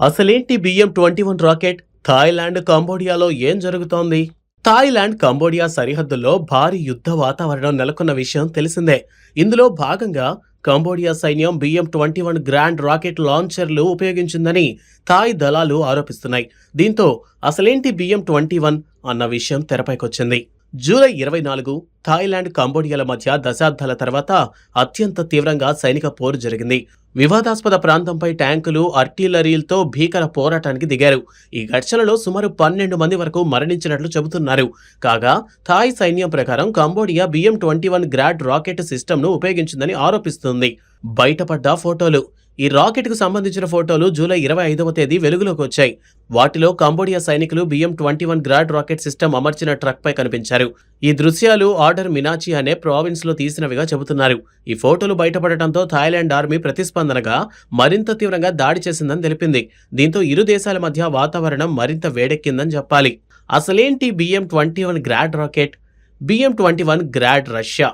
అసలేంటి BM twenty one rocket? Thailand కంబోడియాలో ఏం జరుగుతోంది? థాయిలాండ్ కంబోడియా సరిహద్దుల్లో భారీ యుద్ధ వాతావరణం నెలకొన్న విషయం తెలిసిందే. ఇందులో భాగంగా కంబోడియా సైన్యం BM twenty one grand rocket లాంచర్లు ఉపయోగించిందని థాయ్ దళాలు ఆరోపిస్తున్నాయి. దీంతో అసలేంటి బిఎం ట్వంటీ వన్ అన్న విషయం తెరపైకొచ్చింది. జూలై ఇరవై నాలుగు థాయిలాండ్ కంబోడియాల మధ్య దశాబ్దాల తర్వాత అత్యంత తీవ్రంగా సైనిక పోరు జరిగింది. వివాదాస్పద ప్రాంతంపై ట్యాంకులు ఆర్టిలరీలతో భీకర పోరాటానికి దిగారు. ఈ ఘర్షణలో సుమారు పన్నెండు మంది వరకు మరణించినట్లు చెబుతున్నారు. కాగా థాయ్ సైన్యం ప్రకారం Cambodia BM twenty one grad rocket సిస్టమ్ను ఉపయోగించిందని ఆరోపిస్తుంది. బయటపడ్డ ఫోటోలు ఈ రాకెట్కు సంబంధించిన ఫోటోలు జూలై ఇరవై ఐదవ తేదీ వెలుగులోకి వచ్చాయి. వాటిలో కంబోడియా సైనికులు BM twenty one grad rocket system అమర్చిన ట్రక్ పై కనిపించారు. ఈ దృశ్యాలు ఆర్డర్ మినాచి అనే ప్రావిన్స్లో తీసినవిగా చెబుతున్నారు. ఈ ఫోటోలు బయటపడటంతో థాయిలాండ్ ఆర్మీ ప్రతిస్పందనగా మరింత తీవ్రంగా దాడి చేసిందని తెలిపింది. దీంతో ఇరు దేశాల మధ్య వాతావరణం మరింత వేడెక్కిందని చెప్పాలి. అసలేంటి BM twenty one Grad rocket? BM twenty one Grad Russia?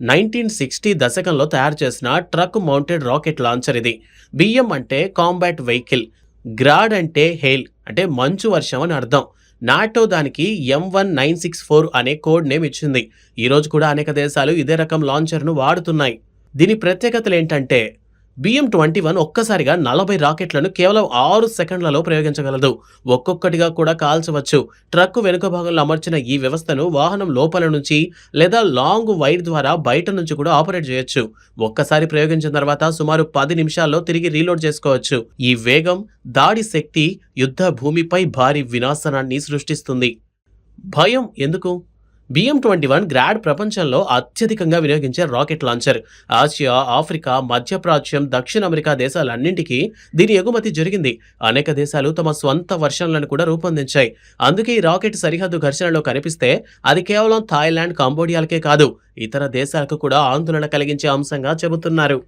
Nineteen sixty దశకంలో తయారు చేసిన ట్రక్ మౌంటెడ్ రాకెట్ లాంచర్ ఇది. బిఎం అంటే కాంబాట్ వెహికల్ గ్రాడ్ అంటే హెయిల్ అంటే మంచు వర్షం అని అర్థం. నాటో దానికి M one nine six four అనే కోడ్ నేమ్ ఇచ్చింది. ఈరోజు కూడా అనేక దేశాలు ఇదే రకం లాంచర్ను వాడుతున్నాయి. దీని ప్రత్యేకతలు ఏంటంటే బిఎం ట్వంటీ వన్ ఒక్కసారిగా నలభై రాకెట్లను కేవలం ఆరు సెకండ్లలో ప్రయోగించగలదు. ఒక్కొక్కటిగా కూడా కాల్చవచ్చు. ట్రక్ వెనుక భాగంలో అమర్చిన ఈ వ్యవస్థను వాహనం లోపల నుంచి లేదా లాంగ్ వైర్ ద్వారా బయట నుంచి కూడా ఆపరేట్ చేయొచ్చు. ఒక్కసారి ప్రయోగించిన తర్వాత సుమారు పది నిమిషాల్లో తిరిగి రీలోడ్ చేసుకోవచ్చు. ఈ వేగం దాడి శక్తి యుద్ధ భూమిపై భారీ వినాశనాన్ని సృష్టిస్తుంది. భయం ఎందుకు? బిఎం ట్వంటీ వన్ గ్రాడ్ ప్రపంచంలో అత్యధికంగా వినియోగించే రాకెట్ లాంచర్. ఆసియా ఆఫ్రికా మధ్యప్రాచ్యం దక్షిణ అమెరికా దేశాలన్నింటికీ దీని ఎగుమతి జరిగింది. అనేక దేశాలు తమ స్వంత వర్షన్లను కూడా రూపొందించాయి. అందుకే ఈ రాకెట్ సరిహద్దు ఘర్షణలో కనిపిస్తే అది కేవలం థాయిలాండ్ కంబోడియాలకే కాదు ఇతర దేశాలకు కూడా ఆందోళన కలిగించే అంశంగా చెబుతున్నారు.